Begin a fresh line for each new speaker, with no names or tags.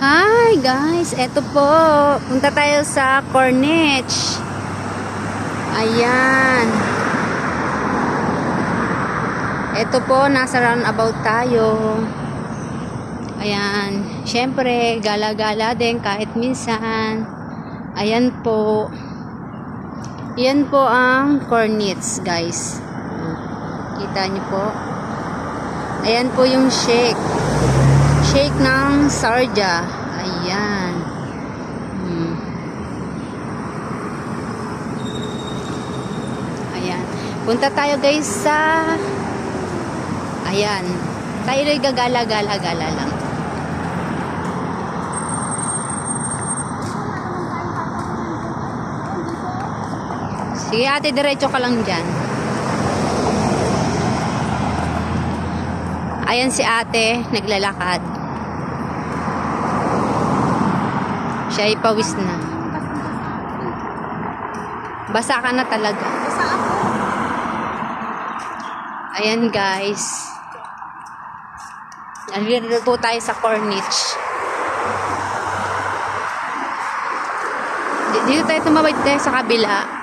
Hi guys, eto po. Punta tayo sa Corniche. Ayan. Eto po, nasa roundabout tayo. Ayan. Siyempre, gala-gala din kahit minsan. Ayan po. Yan po ang Corniche, guys. Kita niyo po. Ayan po yung shake. Shake ng sarja. Ayan. Hmm. Ayan. Punta tayo guys sa Ayan. Tayo rin gagala-gala-gala lang. Sige ate, diretso ka lang dyan. Ayan si ate, naglalakad. Siya ay pawis na. Basa ka na talaga.
Basta ako.
Ayan guys. Nandito po tayo sa Corniche. Di- Dito tayo tumawid tayo sa kabila.